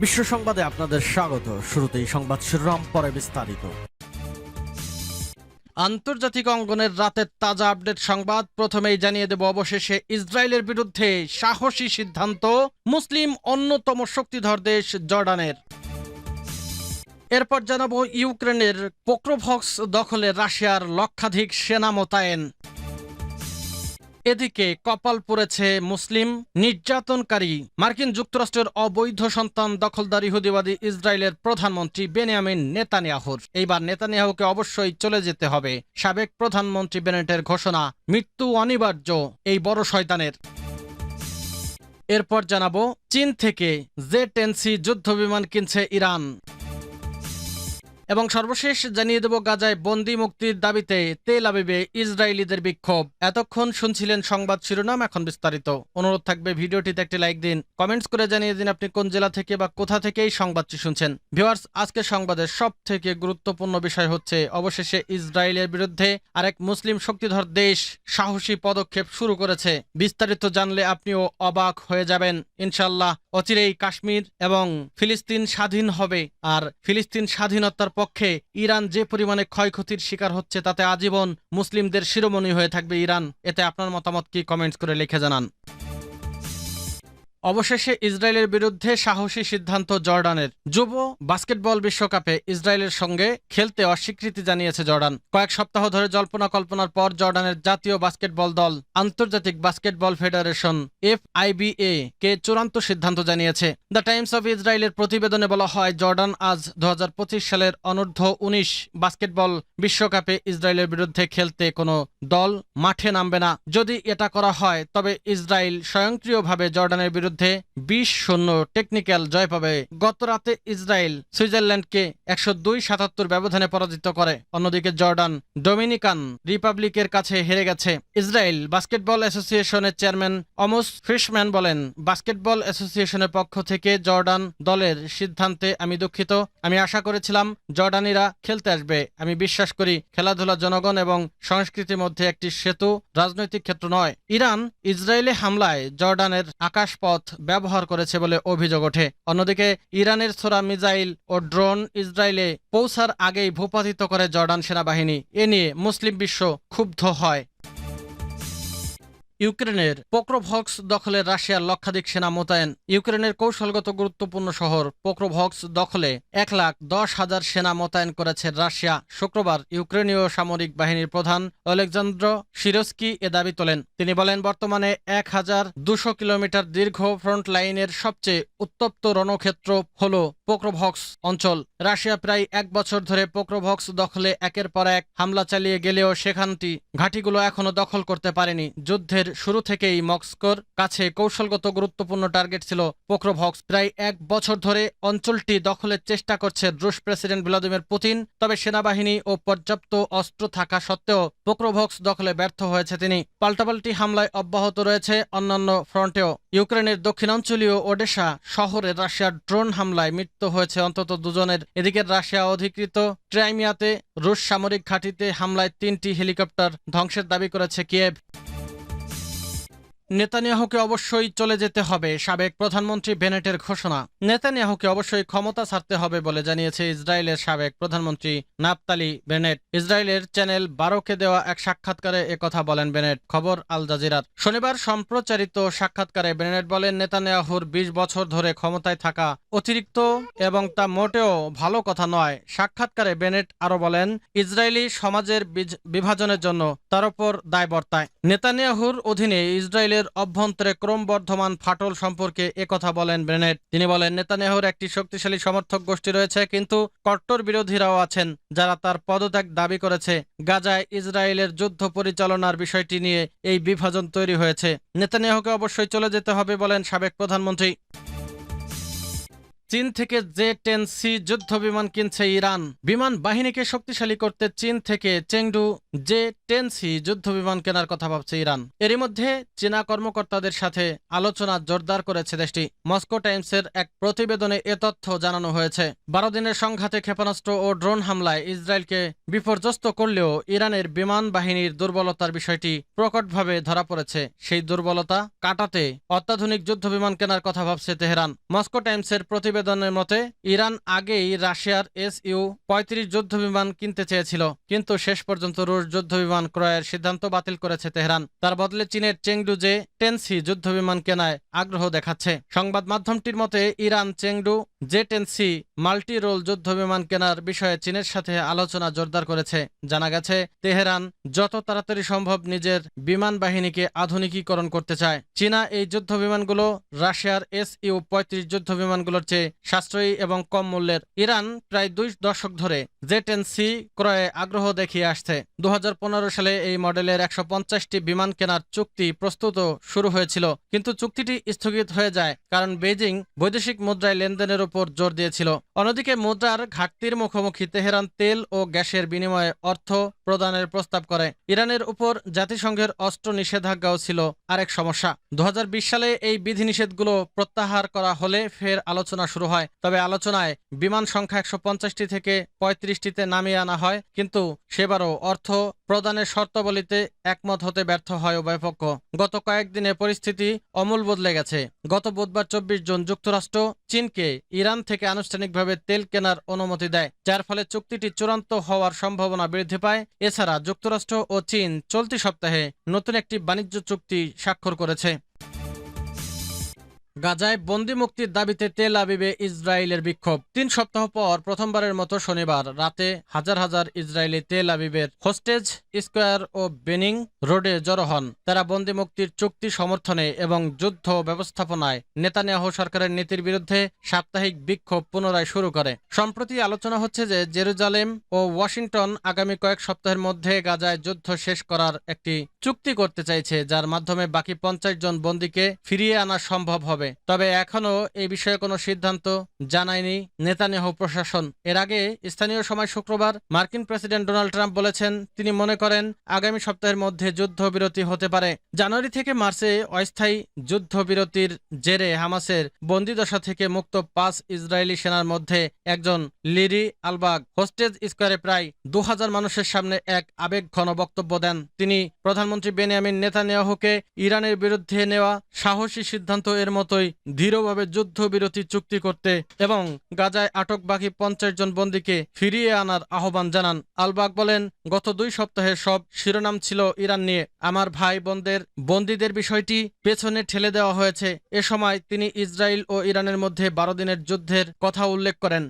বিশ্ব সংবাদে আপনাদের স্বাগত। শুরুতেই সংবাদ শিরোনাম, পরে বিস্তারিত। আন্তর্জাতিক অঙ্গনের রাতের তাজা আপডেট সংবাদ। প্রথমেই জানিয়ে দেব অবশেষে ইসরায়েলের বিরুদ্ধে সাহসী সিদ্ধান্ত। মুসলিম অন্যতম শক্তিধর দেশ জর্ডানের। এরপর জানাব ইউক্রেনের পোক্রোভক্স দখলে রাশিয়ার লক্ষাধিক সেনা মোতায়েন। এদিকে কপাল পড়েছে মুসলিম, নির্যাতনকারী। মার্কিন যুক্তরাষ্ট্রের অবৈধ সন্তান দখলদার ইহুদিবাদী ইসরায়েলের প্রধানমন্ত্রী বেনিয়ামিন নেতানিয়াহুর। এইবার নেতানিয়াহুকে অবশ্যই চলে যেতে হবে, সাবেক প্রধানমন্ত্রী বেনেটের ঘোষণা, মৃত্যু অনিবার্য, এই বড় শয়তানের। এরপর জানাব, চীন থেকে জে টেনসি যুদ্ধ বিমান কিনছে ইরান। এবং সর্বশেষ জানিয়ে দেব গাজায় বন্দি মুক্তির দাবিতে তেল আবিবে ইসরায়েলিদের বিক্ষোভ। এতক্ষণ শুনছিলেন সংবাদ শিরোনাম, এখন বিস্তারিত। অনুরোধ থাকবে ভিডিওটিতে একটি লাইক দিন, কমেন্টস করে জানিয়ে দিন আপনি কোন জেলা থেকে বা কোথা থেকে এই সংবাদটি শুনছেন। ভিওয়ার্স আজকে সংবাদের সব থেকে গুরুত্বপূর্ণ বিষয় হচ্ছে, অবশেষে ইসরায়েলের বিরুদ্ধে আরেক মুসলিম শক্তিধর দেশ সাহসী পদক্ষেপ শুরু করেছে। বিস্তারিত জানলে আপনিও অবাক হয়ে যাবেন। ইনশাল্লাহ অচিরেই কাশ্মীর এবং ফিলিস্তিন স্বাধীন হবে, আর ফিলিস্তিন স্বাধীনতার পক্ষে ইরান যে পরিমাণে ক্ষয়ক্ষতির শিকার হচ্ছে তাতে আজীবন মুসলিমদের শিরোমণি হয়ে থাকবে ইরান। এতে আপনার মতামত কি? কমেন্টস করে লিখে জানান। অবশেষে ইসরায়েলের বিরুদ্ধে সাহসী সিদ্ধান্ত জর্ডানের। যুব বাস্কেটবল বিশ্বকাপে ইসরায়েলের সঙ্গে খেলতে অস্বীকৃতি জানিয়েছে জর্ডান। কয়েক সপ্তাহ ধরে জল্পনা কল্পনার পর জর্ডানের জাতীয় বাস্কেটবল দল আন্তর্জাতিক বাস্কেটবল ফেডারেশন এফ আইবিএ কে চূড়ান্ত সিদ্ধান্ত জানিয়েছে। দ্য টাইমস অফ ইসরায়েলের প্রতিবেদনে বলা হয়, জর্ডান আজ দু হাজার পঁচিশ সালের অনূর্ধ্ব উনিশ বাস্কেটবল বিশ্বকাপে ইসরায়েলের বিরুদ্ধে খেলতে কোনো দল মাঠে নামবে না। যদি এটা করা হয়, তবে ইসরায়েল স্বয়ংক্রিয়ভাবে জর্ডানের বিরুদ্ধে বিশ শূন্য টেকনিক্যাল জয় পাবে। গত রাতে ইসরায়েল সুইজারল্যান্ডকে একশো দুই সাতাত্তর ব্যবধানে পরাজিত করে। অন্যদিকে জর্ডান ডোমিনিকান রিপাবলিকের কাছে হেরে গেছে। ইসরায়েল বাস্কেটবল অ্যাসোসিয়েশনের চেয়ারম্যান অমোস ফিশম্যান বলেন, বাস্কেটবল অ্যাসোসিয়েশনের পক্ষ থেকে জর্ডান দলের সিদ্ধান্তে আমি দুঃখিত। আমি আশা করেছিলাম জর্ডানিরা খেলতে আসবে। আমি বিশ্বাস করি খেলাধুলা জনগণ এবং সংস্কৃতির মধ্যে একটি সেতু রাজনৈতিক ক্ষেত্র নয়। ইরান ইসরায়েলে হামলায় জর্ডানের আকাশপথ ব্যবহার করেছে বলে অভিযোগ ওঠে। অন্যদিকে ইরানের ছোড়া মিজাইল ও ড্রোন ইসরায়েলে পৌঁছার আগেই ভূপাতিত করে জর্ডান সেনাবাহিনী। এ নিয়ে মুসলিম বিশ্ব ক্ষুব্ধ হয়। ইউক্রেনের পোক্রোভক্স দখলে রাশিয়ার লক্ষাধিক সেনা মোতায়েন। ইউক্রেনের কৌশলগত গুরুত্বপূর্ণ শহর পোক্রোভক্স দখলে এক লাখ দশ হাজার সেনা মোতায়েন করেছে রাশিয়া, শুক্রবার ইউক্রেনীয় সামরিক বাহিনীর প্রধান অলেকজান্দ্র শিরস্কি এ দাবি তোলেন। তিনি বলেন, বর্তমানে এক হাজার দুশো কিলোমিটার দীর্ঘ ফ্রন্ট লাইনের সবচেয়ে উত্তপ্ত রণক্ষেত্র হল পোক্রোভক্স অঞ্চল। রাশিয়া প্রায় এক বছর ধরে পোক্রোভক্স দখলে একের পর এক হামলা চালিয়ে গেলেও সেখানটি ঘাঁটিগুলো এখনও দখল করতে পারেনি। যুদ্ধের শুরু থেকেই মস্কোর কাছে কৌশলগত গুরুত্বপূর্ণ টার্গেট ছিল পোক্রোভক্স প্রায় এক বছর ধরে অঞ্চলটি দখলের চেষ্টা করছে রুশ প্রেসিডেন্ট ভ্লাদিমির পুতিন। তবে সেনাবাহিনী ও পর্যাপ্ত অস্ত্র থাকা সত্ত্বেও পোক্রোভক্স দখলে ব্যর্থ হয়েছে তিনি। পাল্টাপাল্টি হামলায় অব্যাহত রয়েছে অন্যান্য ফ্রন্টেও। ইউক্রেনের দক্ষিণাঞ্চলীয় ওডেশা শহরে রাশিয়ার ড্রোন হামলায় মৃত্যু হয়েছে অন্তত দুজনের। এদিকে রাশিয়া অধিকৃত ক্রাইমিয়াতে রুশ সামরিক ঘাঁটিতে হামলায় তিনটি হেলিকপ্টার ধ্বংসের দাবি করেছে কিয়েভ। নেতানিয়াহুকে অবশ্যই চলে যেতে হবে, সাবেক প্রধানমন্ত্রী বেনেটের ঘোষণা। নেতানিয়াহুকে অবশ্যই ক্ষমতা ছাড়তে হবে বলে জানিয়েছে ইসরায়েলের সাবেক প্রধানমন্ত্রী নাপতালি বেনেট। ইসরায়েলের চ্যানেল বারোকে দেওয়া এক সাক্ষাৎকারে একথা বলেন বেনেট। খবর আল জাজিরার। শনিবার সম্প্রচারিত সাক্ষাৎকারে বেনেট বলেন, নেতানিয়াহুর বিশ বছর ধরে ক্ষমতায় থাকা অতিরিক্ত এবং তা মোটেও ভালো কথা নয়। সাক্ষাৎকারে বেনেট আরও বলেন, ইসরায়েলি সমাজের বিভাজনের জন্য তার উপর দায় বর্তায় নেতানিয়াহুর অধীনে ইসরায়েলের অভ্যন্তরে ক্রমবর্ধমান ফাটল সম্পর্কে একথা বলেন ব্রেনেট। তিনি বলেন, নেতানিয়াহুর একটি শক্তিশালী সমর্থক গোষ্ঠী রয়েছে, কিন্তু কট্টর বিরোধীরাও আছেন যারা তার পদত্যাগ দাবি করেছে। গাজায় ইসরায়েলের যুদ্ধ পরিচালনার বিষয়টি নিয়ে এই বিভাজন তৈরি হয়েছে। নেতানিয়াহুকে অবশ্যই চলে যেতে হবে বলেন সাবেক প্রধানমন্ত্রী চীন থেকে জে টেন সি যুদ্ধ বিমান কিনছে ইরান। বিমান বাহিনীকে শক্তিশালী করতে চীন থেকে চেংডু জে টেন সি যুদ্ধ বিমান কেনার কথা ভাবছে ইরান। এরই মধ্যে চীনা কর্মকর্তাদের সাথে আলোচনা জোরদার করেছে দেশটি। মস্কো টাইমসের এক প্রতিবেদনে এ তথ্য জানানো হয়েছে। বারো দিনের সংঘাতে ক্ষেপণাস্ত্র ও ড্রোন হামলায় ইসরায়েলকে বিপর্যস্ত করলেও ইরানের বিমান বাহিনীর দুর্বলতার বিষয়টি প্রকটভাবে ধরা পড়েছে। সেই দুর্বলতা কাটাতে অত্যাধুনিক যুদ্ধ বিমান কেনার কথা ভাবছে তেহরান। মস্কো টাইমসের প্রতিবেদন প্রতিবেদনের মতে, ইরান আগেই রাশিয়ার এস ইউ পঁয়ত্রিশ যুদ্ধ বিমান কিনতে চেয়েছিল, কিন্তু শেষ পর্যন্ত রুশ যুদ্ধ বিমান ক্রয়ের সিদ্ধান্ত বাতিল করেছে তেহরান। তার বদলে চীনের চেংডু যে টেনসি যুদ্ধ বিমান কেনায় আগ্রহ দেখাচ্ছে। সংবাদ মাধ্যমটির মতে, Iran Chengdu J ten C multi role যুদ্ধ বিমান কেনার বিষয়ে চীনের সাথে আলোচনা জোরদার করেছে। জানা গেছে, তেহরান যত তাড়াতাড়ি সম্ভব নিজের বিমান বাহিনীকে আধুনিকীকরণ করতে চায়। চীনা এই যুদ্ধ বিমানগুলো রাশিয়ার এস ইউ পঁয়ত্রিশ যুদ্ধ বিমানগুলোর চেয়ে সাশ্রয়ী এবং কম মূল্যের ইরান প্রায় দুই দশক ধরে জে টেন সি ক্রয়ে আগ্রহ দেখিয়ে আসছে। দু হাজার পনেরো সালে এই মডেলের একশো পঞ্চাশটি বিমান কেনার চুক্তি প্রস্তুত শুরু হয়েছিল, কিন্তু চুক্তিটি স্থগিত হয়ে যায় কারণ বেজিং বৈদেশিক মুদ্রায় লেনদেনের উপর জোর দিয়েছিল। অন্যদিকে মুদ্রার ঘাটতির মুখোমুখি তেহরান তেল ও গ্যাসের বিনিময়ে অর্থ প্রদানের প্রস্তাব করে। ইরানের উপর জাতিসংঘের অস্ত্র নিষেধাজ্ঞাও ছিল আরেক সমস্যা। দু হাজার বিশ সালে এই বিধিনিষেধগুলো প্রত্যাহার করা হলে ফের আলোচনা শুরু হয়, তবে আলোচনায় বিমান সংখ্যা একশো থেকে পঁয়ত্রিশটিতে নামিয়ে আনা হয়, কিন্তু সেবারও অর্থ প্রদানের শর্তাবলীতে একমত হতে ব্যর্থ হয় উভয় পক্ষ গত কয়েকদিনে পরিস্থিতি অমূল বদলে গেছে। গত বুধবার চব্বিশ জুন যুক্তরাষ্ট্র চীনকে ইরান থেকে আনুষ্ঠানিকভাবে তেল কেনার অনুমতি দেয়, যার ফলে চুক্তিটি চূড়ান্ত হওয়ার সম্ভাবনা বৃদ্ধি পায়। এছাড়া যুক্তরাষ্ট্র ও চীন চলতি সপ্তাহে নতুন একটি বাণিজ্য চুক্তি স্বাক্ষর করেছে। গাজায় বন্দি মুক্তির দাবিতে তেল আবিবে ইসরায়েলের বিক্ষোভ। তিন সপ্তাহ পর প্রথমবারের মতো শনিবার রাতে হাজার হাজার ইসরায়েলি তেল আবিবের হোস্টেজ, স্কোয়ার ও বেনিং রোডে জড়ো হন। তারা বন্দি মুক্তির চুক্তি সমর্থনে এবং যুদ্ধ ব্যবস্থাপনায় নেতানিয়াহু সরকারের নীতির বিরুদ্ধে সাপ্তাহিক বিক্ষোভ পুনরায় শুরু করে। সম্প্রতি আলোচনা হচ্ছে যে জেরুজালেম ও ওয়াশিংটন আগামী কয়েক সপ্তাহের মধ্যে গাজায় যুদ্ধ শেষ করার একটি চুক্তি করতে চাইছে, যার মাধ্যমে বাকি পঞ্চাশ জন বন্দীকে ফিরিয়ে আনা সম্ভব হবে। তবে এখনও এই বিষয়ে কোনো সিদ্ধান্ত জানায়নি নেতানিয়াহু প্রশাসন। এর আগে স্থানীয় সময় শুক্রবার মার্কিন প্রেসিডেন্ট ডোনাল্ড ট্রাম্প বলেছেন, তিনি মনে করেন আগামী সপ্তাহের মধ্যে যুদ্ধবিরতি হতে পারে। জানুয়ারি থেকে মার্চে অস্থায়ী যুদ্ধবিরতির জেরে হামাসের বন্দিদশা থেকে মুক্ত পাঁচ ইসরায়েলি সেনার মধ্যে একজন লিরি আলবাগ। হোস্টেজ স্কোয়ারে প্রায় দু হাজার মানুষের সামনে এক আবেগ ঘন বক্তব্য দেন তিনি। প্রধানমন্ত্রী বেনিয়ামিন নেতানিয়াহুকে ইরানের বিরুদ্ধে নেওয়া সাহসী সিদ্ধান্ত এর মতোই দৃঢ়ভাবে যুদ্ধবিরতি চুক্তি করতে এবং গাজায় আটক বাকি পঞ্চাশ জন বন্দীকে ফিরিয়ে আনার আহ্বান জানান। আলবাগ বলেন, গত দুই সপ্তাহে সব শিরোনাম ছিল ইরান নিয়ে। আমার ভাই বোনদের, বন্দীদের বিষয়টি পেছনে ঠেলে দেওয়া হয়েছে। এ সময় তিনি ইসরায়েল ও ইরানের মধ্যে বারো দিনের যুদ্ধের কথা উল্লেখ করেন।